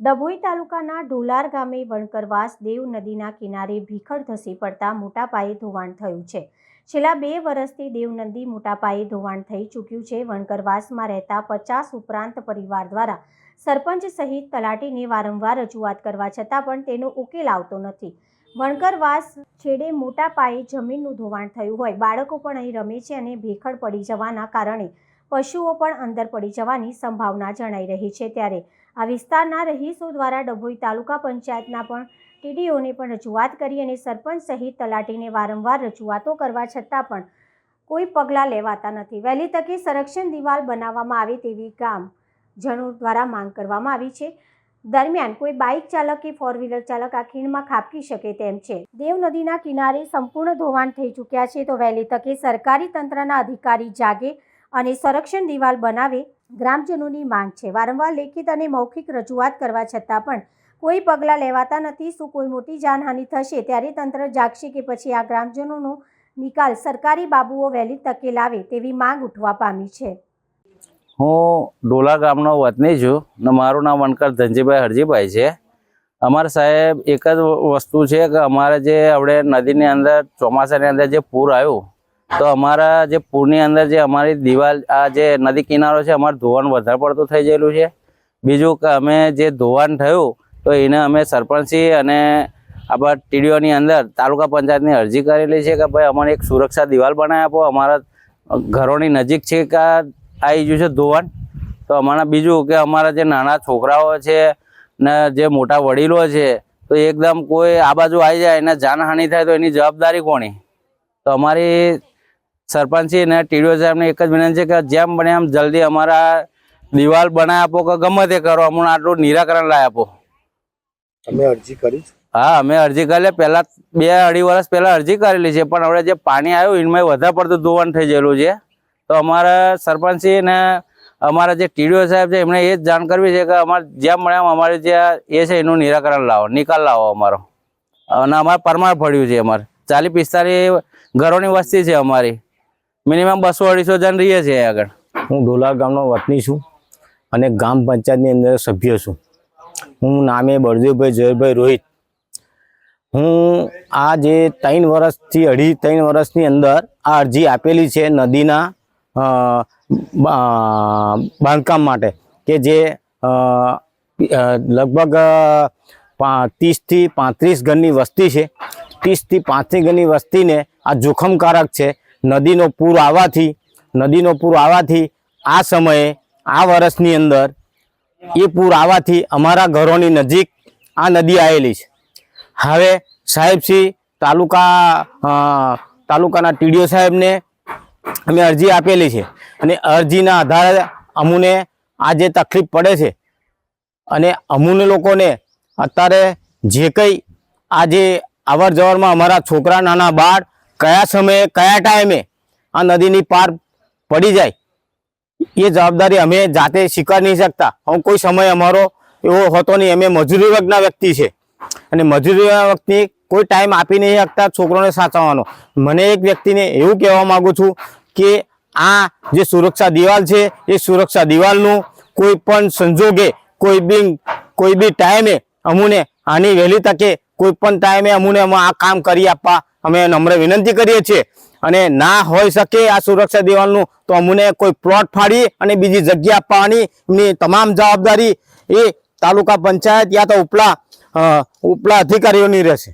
ડભોઈ તાલુકાના ઢોલાર ગામે વણકરવાસ દેવ નદીના કિનારે ભીખડ ધસી પડતા મોટા પાયે ધોવાણ થયું છે. છેલ્લા બે વર્ષથી દેવનંદી મોટા પાયે ધોવાણ થઈ ચૂક્યું છે. વણકરવાસમાં રહેતા પચાસ ઉપરાંત પરિવાર દ્વારા સરપંચ સહિત તલાટીને વારંવાર રજૂઆત કરવા છતાં પણ તેનો ઉકેલ આવતો નથી. વણકરવાસ છેડે મોટા પાયે જમીનનું ધોવાણ થયું હોય. બાળકો પણ અહીં રમે છે અને ભેખડ પડી જવાના કારણે પશુઓ પણ અંદર પડી જવાની સંભાવના જણાઈ રહી છે. ત્યારે આ વિસ્તારના રહીશો દ્વારા ડભોઈ તાલુકા પંચાયતના પણ ટીડીઓને પણ રજૂઆત કરી અને સરપંચ સહિત તલાટીને વારંવાર રજૂઆતો કરવા છતાં પણ કોઈ પગલાં લેવાતા નથી. વહેલી તકે સંરક્ષણ દિવાલ બનાવવામાં આવે તેવી ગામ જણો દ્વારા માંગ કરવામાં આવી છે. દરમિયાન કોઈ બાઇક ચાલક કે ફોર વ્હીલર ચાલક આ ખીણમાં ખાબકી શકે તેમ છે. દેવ નદીના કિનારે સંપૂર્ણ ધોવાણ થઈ ચૂક્યા છે તો વહેલી તકે સરકારી તંત્રના અધિકારી જાગે અને સંરક્ષણ દિવાલ બનાવે ગ્રામજનોની માંગ છે. વારંવાર લેખિત અને મૌખિક રજૂઆત કરવા છતાં પણ કોઈ પગલાં લેવાતા નથી. શું કોઈ મોટી જાનહાનિ થશે? ત્યારે તંત્ર જાગશે કે પછી આ ગ્રામજનોનો નિકાલ સરકારી બાબુઓ વહેલી તકે લાવે તેવી માંગ ઉઠવા પામી છે. હું ડોલા ગામનો વતની છું ને મારું નામ વનકર ધનજીભાઈ હરજીભાઈ છે. અમારા સાહેબ એક જ વસ્તુ છે કે અમારે જે આપણે નદીની અંદર ચોમાસાની અંદર જે પૂર આવ્યું તો અમારા જે પૂરની અંદર જે અમારી દિવાલ, આ જે નદી કિનારો છે, અમારું ધોવાણ વધારે પડતું થઈ ગયેલું છે. બીજું કે અમે જે ધોવાણ થયું, તો એને અમે સરપંચી અને આપણા ટીડીઓની અંદર તાલુકા પંચાયતની અરજી કરેલી છે કે ભાઈ અમને એક સુરક્ષા દિવાલ બનાવી આપો. અમારા ઘરોની નજીક છે કે આવી ગયું છે ધોવાણ. તો અમારા બીજું કે અમારા જે નાના છોકરાઓ છે ને જે મોટા વડીલો છે, તો એકદમ કોઈ આ બાજુ આવી જાય એને જાનહાનિ થાય તો એની જવાબદારી કોની? તો અમારી સરપંચી અને ટીડીઓ સાહેબને એક જ વિનંતી છે કે જેમ બને એમ જલ્દી અમારા દિવાલ બનાવી આપો કે ગમે તે કરો અમને આટલું નિરાકરણ લાવી આપો. તમે અરજી કરી હા અમે અરજી કરેલી પહેલા બે અઢી વર્ષ પહેલા અરજી કરેલી છે પણ હવે જે પાણી આવ્યું એમાં વધારે પડતું ધોવાણ થઈ ગયેલું છે. તો અમારા સરપંચી ને અમારા જે ટીડીઓ સાહેબ છે એમણે એ જ જાણ કરવી છે કે અમારે જેમ મળે એમ અમારે જે એ છે એનું નિરાકરણ લાવો નિકાલ લાવો અમારો. અને અમારે પરમાર પડ્યું છે અમારે. ચાલીસ પિસ્તાલીસ ઘરોની વસ્તી છે અમારી. મિનિમમ બસો અઢીસો જણ રહીએ છીએ આગળ. હું ઢોલા ગામનો વતની છું અને ગામ પંચાયતની અંદર સભ્ય છું. હું નામે બળદેવભાઈ જયભાઈ રોહિત. હું આ જે ત્રણ વર્ષથી, અઢી ત્રણ વર્ષની અંદર આ અરજી આપેલી છે નદીના બાંધકામ માટે કે જે લગભગ ત્રીસથી પાંત્રીસ ઘરની વસ્તી છે. ત્રીસથી પાંત્રીસ ઘરની વસ્તીને આ જોખમકારક છે. નદીનો પૂર આવવાથી, નદીનો પૂર આવવાથી આ સમયે, આ વર્ષની અંદર એ પૂર આવવાથી અમારા ઘરોની નજીક આ નદી આવેલી છે. હવે સાહેબશ્રી તાલુકા તાલુકાના ટીડીઓ સાહેબને અમે અરજી આપેલી છે અને અરજીના આધારે અમુને આ જે તકલીફ પડે છે અને અમુને લોકોને અત્યારે જે કંઈ આજે અવર જવરમાં અમારા છોકરા, નાના, બાળ કયા સમયે, કયા ટાઈમે આ નદીની પાર પડી જાય, એ જવાબદારી અમે જાતે સ્વીકાર નહીં શકતા. હું કોઈ સમય અમારો એવો હોતો નહીં. અમે મજૂરી વર્ગના વ્યક્તિ છે. અને મજૂરી વ્યક્તિ કોઈ ટાઈમ આપી નહીં શકતા છોકરોને સાચવવાનો. મને એક વ્યક્તિને એવું કહેવા માગું છું કે આ જે સુરક્ષા દિવાલ છે, એ સુરક્ષા દિવાલનું કોઈ પણ સંજોગે, કોઈ બી કોઈ બી ટાઈમે અમુને આની વહેલી તકે કોઈ પણ ટાઈમે અમુને અમે આ કામ કરી આપવા અમે નમ્ર વિનંતી કરીએ છીએ. અને ના હોઈ શકે આ સુરક્ષા દિવાલનું, તો અમને કોઈ પ્લોટ ફાડી અને બીજી જગ્યા આપવાની તમામ જવાબદારી એ તાલુકા પંચાયત યા તો ઉપલા ઉપલા અધિકારીઓની રહેશે.